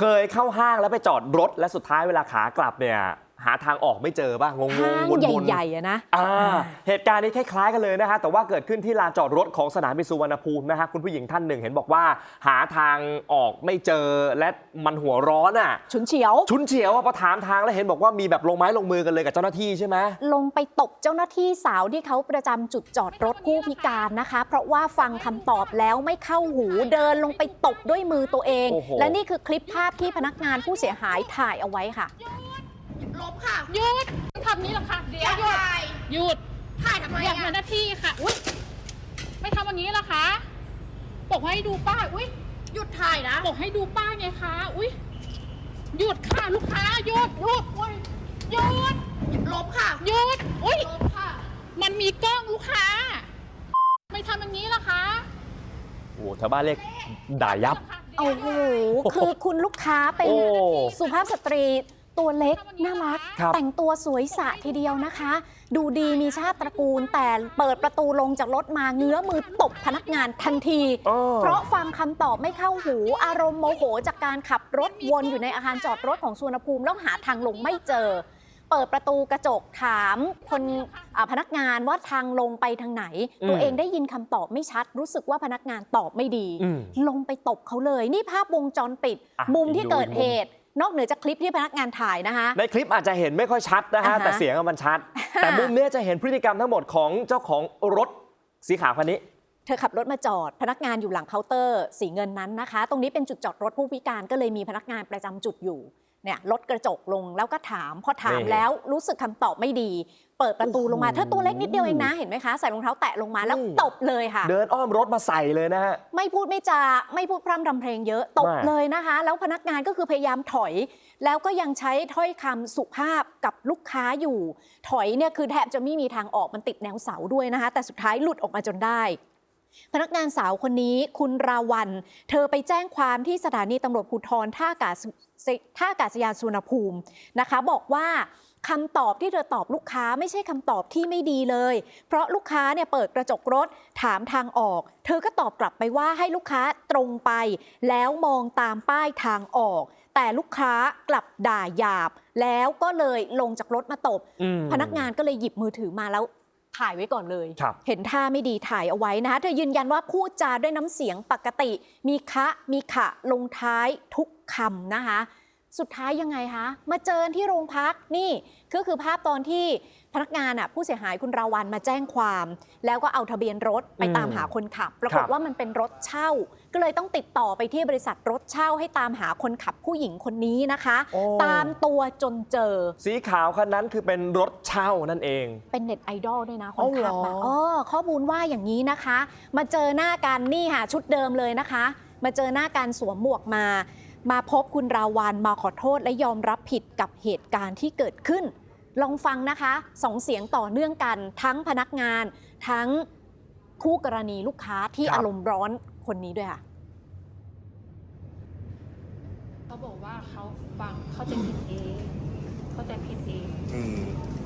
เคยเข้าห้างแล้วไปจอดรถและสุดท้ายเวลาขากลับเนี่ย หาทางออกไม่เจอบ้างงงห้างๆวนๆ ใหญ่ๆอะนะ อ่าเหตุการณ์นี้คล้ายๆกันเลยนะฮะแต่ว่าเกิดขึ้นที่ลานจอดรถของสนามบินสุวรรณภูมินะฮะคุณผู้หญิงท่านหนึ่งเห็นบอกว่า หาทางออกไม่เจอและมันหัวร้อนอะ ฉุนเฉียว ชุนเฉียวอะพอถามทางแล้วเห็นบอกว่ามีแบบลงไม้ลงมือกันเลยกับเจ้าหน้าที่ใช่ไหมลงไปตบเจ้าหน้าที่สาวที่เขาประจำจุดจอดรถผู้พิการนะคะ เพราะว่าฟังคำตอบแล้วไม่เข้าหูเดินลงไปตบด้วยมือตัวเองโอ้โหและนี่คือคลิปภาพที่พนักงานผู้เสียหายถ่ายเอาไว้ค่ะ ลบค่ะหยุดทำนี้หรอคะเดี๋เดี๋ยยววหยุด ถ่ายหยุดถ่ายทำไมอยากอะทำหน้าที่ค่ะ อุ้ยไม่ทำอย่างนี้หรอคะบอกให้ดูป้าย อุ้ยหยุดถ่ายนะบอกให้ดูป้ายไงคะ อุ้ยหยุดค่ะลูกค้าหยุดหยุดอุ้ยหยุดลบค่ะหยุด อุ้ยลบค่ะ มันมีกล้องลูกค้า ไม่ทำอย่างนี้หรอคะโอ้โหชาวบ้านเรียกด่ายับ โอ้โห คือคุณลูกค้าเป็นโอ้ สุภาพสตรี ตัวเล็กน่ารัก ครับ แต่งตัวสวยสะทีเดียวนะคะ ดูดีมีชาติตระกูล แต่เปิดประตูลงจากรถมาเงื้อมือตบพนักงานทันที เออ เพราะฟังคำตอบไม่เข้าหู อารมณ์โมโหจากการขับรถวนอยู่ในอาคารจอดรถของสุวรรณภูมิ แล้วหาทางลงไม่เจอ เปิดประตูกระจกถามคนอ่าพนักงานว่าทางลงไปทางไหน อืม ตัวเองได้ยินคำตอบไม่ชัด รู้สึกว่าพนักงานตอบไม่ดี อืม ลงไปตบเขาเลย นี่ภาพวงจรปิด อะมุมที่ดูเกิดมุมเหตุ นอกเหนือจากคลิปที่พนักงานถ่ายนะคะ ในคลิปอาจจะเห็นไม่ค่อยชัดนะฮะ อ่าฮะแต่เสียงอะมันชัด แต่มุมเนี้ยจะเห็นพฤติกรรมทั้งหมดของเจ้าของรถสีขาวคันนี้ เธอขับรถมาจอด พนักงานอยู่หลังเคาน์เตอร์สีเงินนั้นนะคะ ตรงนี้เป็นจุดจอดรถผู้พิการก็เลยมีพนักงานประจำจุดอยู่ เนี่ยลดกระจกลงแล้วก็ถาม พอถามนี่แล้วรู้สึกคำตอบไม่ดี เปิดประตูลงมาโอ้โหเธอตัวเล็กนิดเดียวเองนะเห็นไหมคะใส่รองเท้าแตะลงมาแล้วอืมตบเลยค่ะ เดินอ้อมรถมาใส่เลยนะฮะไม่พูดไม่จาไม่พูดพร่ำทำเพลงเยอะตบไม่เลยนะคะ แล้วพนักงานก็คือพยายามถอย แล้วก็ยังใช้ถ้อยคำสุภาพกับลูกค้าอยู่ ถอยเนี่ยคือแทบจะไม่มีทางออกมันติดแนวเสาด้วยนะคะ แต่สุดท้ายหลุดออกมาจนได้ พนักงานสาวคนนี้คุณราวัน เธอไปแจ้งความที่สถานีตำรวจภูธรท่าอากาศท่าอากาศยานสุวรรณภูมินะคะ บอกว่าคำตอบที่เธอตอบลูกค้าไม่ใช่คำตอบที่ไม่ดีเลย เพราะลูกค้าเนี่ยเปิดกระจกรถถามทางออก เธอก็ตอบกลับไปว่าให้ลูกค้าตรงไป แล้วมองตามป้ายทางออก แต่ลูกค้ากลับด่าหยาบ แล้วก็เลยลงจากรถมาตบอืมพนักงานก็เลยหยิบมือถือมาแล้ว ถ่ายไว้ก่อนเลยครับเห็นท่าไม่ดีถ่ายเอาไว้นะคะเธอยืนยันว่าพูดจาด้วยน้ำเสียงปกติ มีคะมีขะลงท้ายทุกคำนะคะ สุดท้ายยังไงคะ มาเจอที่โรงพักนี่ก็คือภาพตอนที่พนักงานอะผู้เสียหายคุณราวันมาแจ้งความ แล้วก็เอาทะเบียนรถไปอืมตามหาคนขับ ปราคกรัฏบว่ามันเป็นรถเช่า ก็เลยต้องติดต่อไปที่บริษัทรถเช่าให้ตามหาคนขับผู้หญิงคนนี้นะคะโอ้ตามตัวจนเจอ สีขาวคันนั้นคือเป็นรถเช่านั่นเอง เป็นเน็ตไอดอลด้วยนะคอ๋อนขับอะเหรอเออข้อมูลว่าอย่างนี้นะคะ มาเจอหน้ากันนี่ค่ะชุดเดิมเลยนะคะ มาเจอหน้ากันสวมหมวกมา มาพบคุณราวันมาขอโทษและยอมรับผิดกับเหตุการณ์ที่เกิดขึ้น ลองฟังนะคะสองเสียงต่อเนื่องกัน ทั้งพนักงาน ทั้งคู่กรณีลูกค้าที่ครับ อารมณ์ร้อนคนนี้ด้วยค่ะ เขาบอกว่าเขาฟังเข้าใจผิดเองเข้าใจผิดเองอืม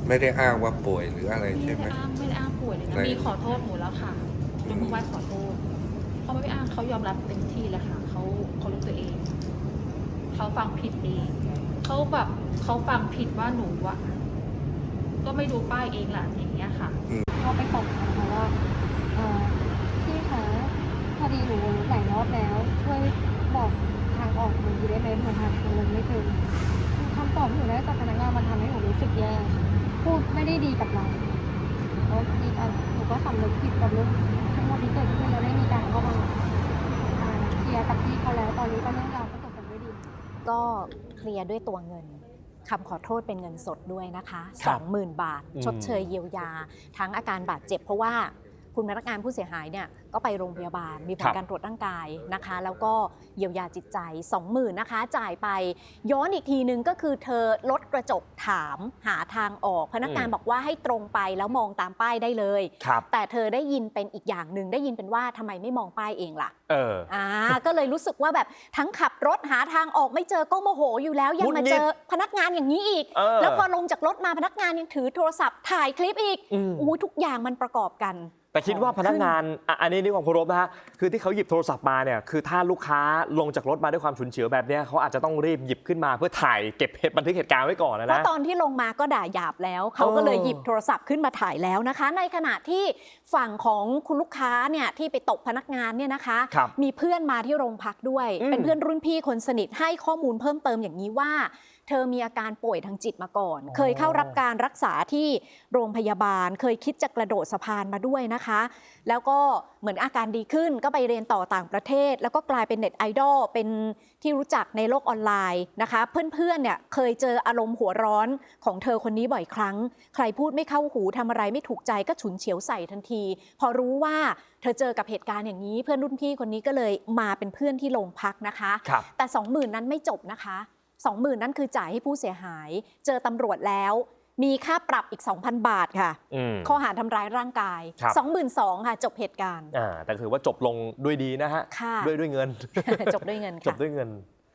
ไม่ได้อ้างว่าป่วยหรืออะไรไม่ใช่ไหม ได้อ้างไม่ได้อ้างป่วยเลยนะไหน มีขอโทษหนูแล้วค่ะยกมือไหว้ขอโทษเขาไม่ได้อ้างเขายอมรับเต็มที่แล้วค่ะเขาเขารู้ตัวเอง เขาฟังผิดเองเขาแบบเขาฟังผิดว่าหนูอะก็ไม่ดูป้ายเองแหละอย่างเงี้ยค่ะก็ไปสอบถามเขาว่าเอ่อพี่คะพอดีหนูหลายรอบแล้ว ช่วยบอกทางออกหนูทีได้ไหมหนูหาทางลงไม่เจอคำตอบที่หนูได้จากพนักงานมันทำให้หนูรู้สึกแย่ค่ะพูดไม่ได้ดีกับเราแล้วมีการหนูก็สำนึกผิดกับเรื่องทั้งหมดที่เกิดขึ้นเราได้มีการเข้ามาอ่าเคลียร์กับพี่เขาแล้วตอนนี้ก็เรื่องรา ก็เคลียร์ด้วยตัวเงินคำขอโทษเป็นเงินสดด้วยนะคะครับ 20,000 บาทอืมชดเชยเยียวยา ทั้งอาการบาดเจ็บ เพราะว่าคุณพนักงานผู้เสียหายเนี่ยก็ไปโรงพยาบาล มีผครัลบการตรวจร่างกายนะคะ แล้วก็เยียวยาจิตใจ 20,000นะคะ จ่ายไปย้อนอีกทีนึงก็คือเธอลดกระจกถามหาทางออก พนักงานบอกว่าให้ตรงไปแล้วมองตามป้ายได้เลยครับแต่เธอได้ยินเป็นอีกอย่างหนึ่งได้ยินเป็นว่าทำไมไม่มองป้ายเองล่ะเอออ่าก็เลยรู้สึกว่าแบบทั้งขับรถหาทางออกไม่เจอก็โมโหอยู่แล้วยังมาเจอพนักงานอย่างนี้อีกเออแล้วพอลงจากรถมาพนักงานยังถือโทรศัพท์ถ่ายคลิปอีกอืมอู้ทุกอย่างมันประกอบกันไปแต่คิดว่าของพนักขึ้นงานอะอันนี้นี่ความเคารพนะฮะคือที่เขาหยิบโทรศัพท์มาเนี่ยคือถ้าลูกค้าลงจากรถมาด้วยความฉุนเฉียวแบบเนี้ยเขาอาจจะต้องรีบหยิบขึ้นมาเพื่อถ่ายเก็บเหตุบันทึกเหตุการณ์ไว้ก่อนนะเพราะนะตอนที่ลงมาก็ด่าหยาบแล้ว เขาก็เลยเออหยิบโทรศัพท์ขึ้นมาถ่ายแล้วนะคะ ในขณะที่ฝั่งของคุณลูกค้าเนี่ยที่ไปตบพนักงานเนี่ยนะคะ ครับมีเพื่อนมาที่โรงพักด้วย อืมเป็นเพื่อนรุ่นพี่คนสนิทให้ข้อมูลเพิ่มเติมอย่างนี้ว่า เธอมีอาการป่วยทางจิตมาก่อนอ๋อเคยเข้ารับการรักษาที่โรงพยาบาล เคยคิดจะกระโดดสะพานมาด้วยนะคะ แล้วก็เหมือนอาการดีขึ้นก็ไปเรียนต่อต่างประเทศ แล้วก็กลายเป็นเน็ตไอดอลเป็นที่รู้จักในโลกออนไลน์นะคะ เพื่อนๆเนี่ยเคยเจออารมณ์หัวร้อนของเธอคนนี้บ่อยครั้ง ใครพูดไม่เข้าหูทำอะไรไม่ถูกใจก็ฉุนเฉียวใส่ทันที พอรู้ว่าเธอเจอกับเหตุการณ์อย่างนี้ เพื่อนรุ่นพี่คนนี้ก็เลยมาเป็นเพื่อนที่โรงพักนะคะครับแต่ 20,000 นั้นไม่จบนะคะ 20,000 นั้นคือจ่ายให้ผู้เสียหาย เจอตำรวจแล้ว มีค่าปรับอีก 2,000 บาทค่ะ อืม ข้อหาทำร้ายร่างกาย ครับ 22,000ค่ะ จบเหตุการณ์ อ่าแต่ถือว่าจบลงด้วยดีนะฮะ ค่ะ ด้วยด้วยเงิน จบด้วยเงินจบค่ะ ด้วยเงิน